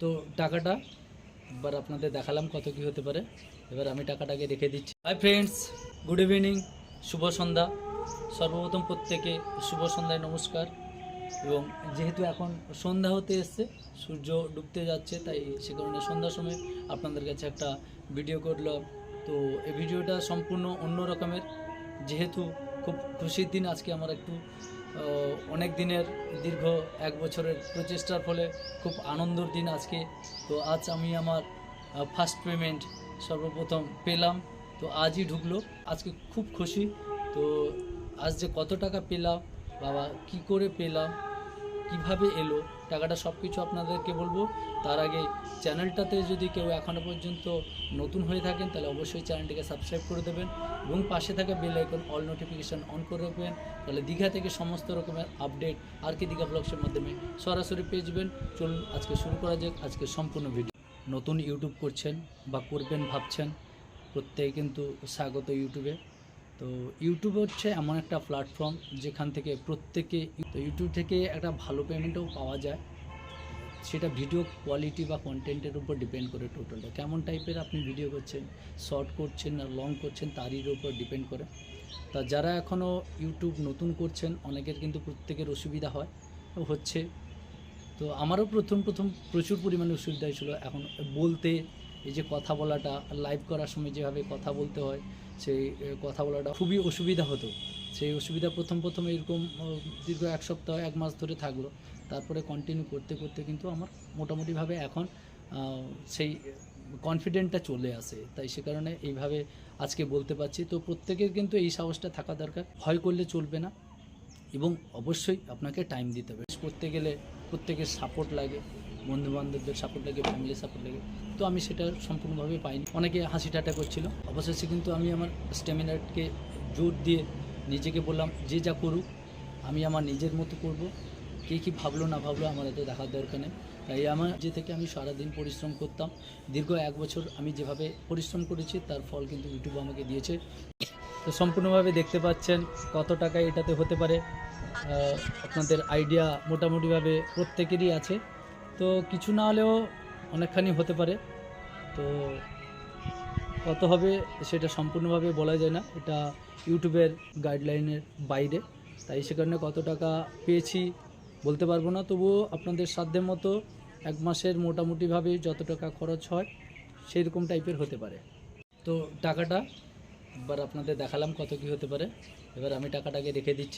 তো টাকাটা এবার আপনাদের দেখালাম কত কি হতে পারে। এবার আমি টাকাটাকে রেখে দিচ্ছি। হাই ফ্রেন্ডস গুড ইভিনিং শুভ সন্ধ্যা। সর্বপ্রথম প্রত্যেকে শুভ সন্ধ্যায় নমস্কার। এবং যেহেতু এখন সন্ধ্যা হতে এসছে, সূর্য ডুবতে যাচ্ছে, তাই সে কারণে সন্ধ্যার সময় আপনাদের কাছে একটা ভিডিও করলাম। তো এই ভিডিওটা সম্পূর্ণ অন্য রকমের। যেহেতু খুব খুশির দিন, আজকে আমার একটু অনেক দিনের দীর্ঘ এক বছরের প্রচেষ্টার ফলে খুব আনন্দর দিন আজকে। তো আজ আমি আমার ফার্স্ট পেমেন্ট সর্বপ্রথম পেলাম। তো আজই ঢুকলো। আজকে খুব খুশি। তো আজ যে কত টাকা পেলাম, বাবা, কি করে পেলাম? কীভাবে এলো, টাকাটা সব কিছু আপনাদেরকে বলব। তার আগে চ্যানেলটাতে যদি কেউ এখনও পর্যন্ত নতুন হয়ে থাকেন, তাহলে অবশ্যই চ্যানেলটিকে সাবস্ক্রাইব করে দেবেন এবং পাশে থাকা bell icon all notification on করে রাখবেন। তাহলে দীঘা থেকে সমস্ত রকমের আপডেট আর কি দীঘা ব্লগসের মাধ্যমে সরাসরি পেয়ে যাবেন। চলুন আজকে শুরু করা যাক, আজকে সম্পূর্ণ ভিডিও নতুন ইউটিউব করছেন বা করবেন ভাবছেন, প্রত্যেকে কিন্তু স্বাগত ইউটিউবে তো ইউটিউব হচ্ছে এমন একটা প্ল্যাটফর্ম যেখান থেকে প্রত্যেকে, তো ইউটিউব থেকে একটা ভালো পেমেন্টও পাওয়া যায়। সেটা ভিডিও কোয়ালিটি বা কন্টেন্টের উপর ডিপেন্ড করে টোটালটা কেমন টাইপের আপনি ভিডিও করছেন শর্ট করছেন না লং করছেন, তারই উপর ডিপেন্ড করে। তা যারা এখনও ইউটিউব নতুন করছেন, অনেকের কিন্তু প্রত্যেকের অসুবিধা হয়। হচ্ছে, তো আমারও প্রথম প্রথম প্রচুর পরিমাণে অসুবিধা হয়েছিল। এখন বলতে এই যে কথা বলাটা লাইভ করার সময় যেভাবে কথা বলতে হয়, সেই কথা বলাটা খুবই অসুবিধা হতো। সেই অসুবিধা প্রথম প্রথম এরকম দীর্ঘ এক সপ্তাহ, এক মাস ধরে থাকল। তারপরে কন্টিনিউ করতে করতে কিন্তু আমার মোটামুটিভাবে এখন সেই কনফিডেন্টটা চলে আসে। তাই সে কারণে এইভাবে আজকে বলতে পারছি। তো প্রত্যেকের কিন্তু এই সাহসটা থাকা দরকার। ভয় করলে চলবে না। এবং অবশ্যই আপনাকে টাইম দিতে হবে। করতে গেলে প্রত্যেকের সাপোর্ট লাগে। বন্ধু বান্ধবদের সাপোর্ট লাগে ফ্যামিলির সাপোর্ট লাগে। তো আমি সেটা সম্পূর্ণভাবে পাইনি। অনেকে হাসি ঠাট্টা করছিল। অবশেষে কিন্তু আমি আমার স্ট্যামিনারকে জোর দিয়ে নিজেকে বললাম, যে যা করুক, আমি আমার নিজের মতো করব। কে কী ভাবলো না ভাবলো আমার এত দেখার দরকার নেই। তাই আমার যে থেকে আমি সারাদিন পরিশ্রম করতাম, দীর্ঘ এক বছর আমি যেভাবে পরিশ্রম করেছি, তার ফল কিন্তু ইউটিউব আমাকে দিয়েছে। তো সম্পূর্ণভাবে দেখতে পাচ্ছেন কত টাকা এটাতে হতে পারে। আপনাদের আইডিয়া মোটামুটিভাবে প্রত্যেকেরই আছে। তো কিছু না হলেও অনেকখানি হতে পারে। তো কত হবে সেটা সম্পূর্ণভাবে বলা যায় না। এটা ইউটিউবের গাইডলাইনের বাইরে। তাই সে কারণে কত টাকা পেয়েছি বলতে পারব না। তবুও আপনাদের সাধ্যের মতো এক মাসের মোটামুটিভাবে যত টাকা খরচ হয় সেই রকম টাইপের হতে পারে। তো টাকাটা এবার আপনাদের দেখালাম কত কি হতে পারে। এবার আমি টাকাটাকে রেখে দিচ্ছি।